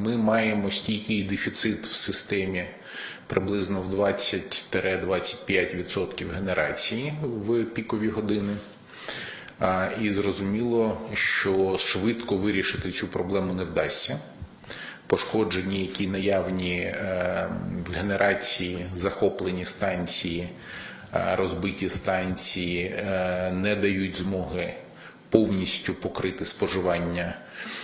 Ми маємо стійкий дефіцит в системі приблизно в 20-25% генерації в пікові години. І зрозуміло, що швидко вирішити цю проблему не вдасться. Пошкоджені, які наявні е, в генерації, захоплені станції, е, розбиті станції е, не дають змоги повністю покрити споживання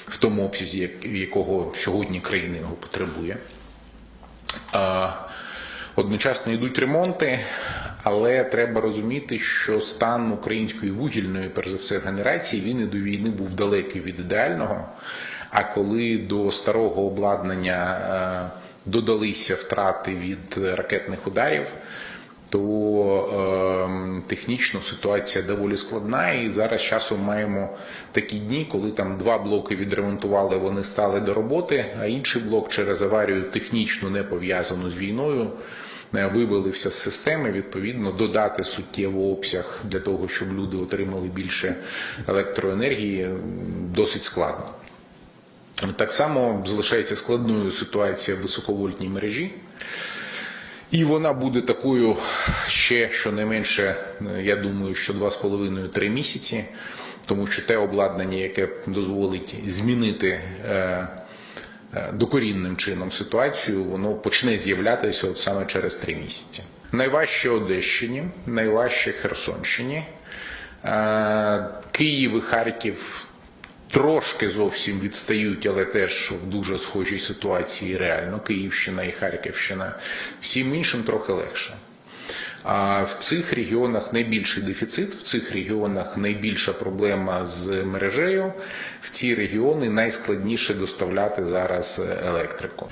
в тому обсязі, якого сьогодні країна його потребує. Одночасно йдуть ремонти, але треба розуміти, що стан української вугільної, перш за все, генерації, він і до війни був далекий від ідеального. А коли до старого обладнання е, додалися втрати від ракетних ударів, то технічно ситуація доволі складна, і зараз часом маємо такі дні, коли там два блоки відремонтували, вони стали до роботи, а інший блок через аварію технічно не пов'язану з війною. е, Вивалився з системи, відповідно, додати суттєво обсяг для того, щоб люди отримали більше електроенергії, досить складно. Так само залишається складною ситуація в високовольтній мережі. І вона буде такою ще щонайменше, е, я думаю, що 2,5-3 місяці, тому що те обладнання, яке дозволить змінити е, е, докорінним чином ситуацію, воно почне з'являтися от саме через 3 місяці. Найважче Одещині, найважче Херсонщині, Київ і Харків трошки зовсім відстають, але теж в дуже схожій ситуації реально Київщина і Харківщина. Всім іншим трохи легше. А в цих регіонах найбільший дефіцит, в цих регіонах найбільша проблема з мережею. В ці регіони найскладніше доставляти зараз електрику.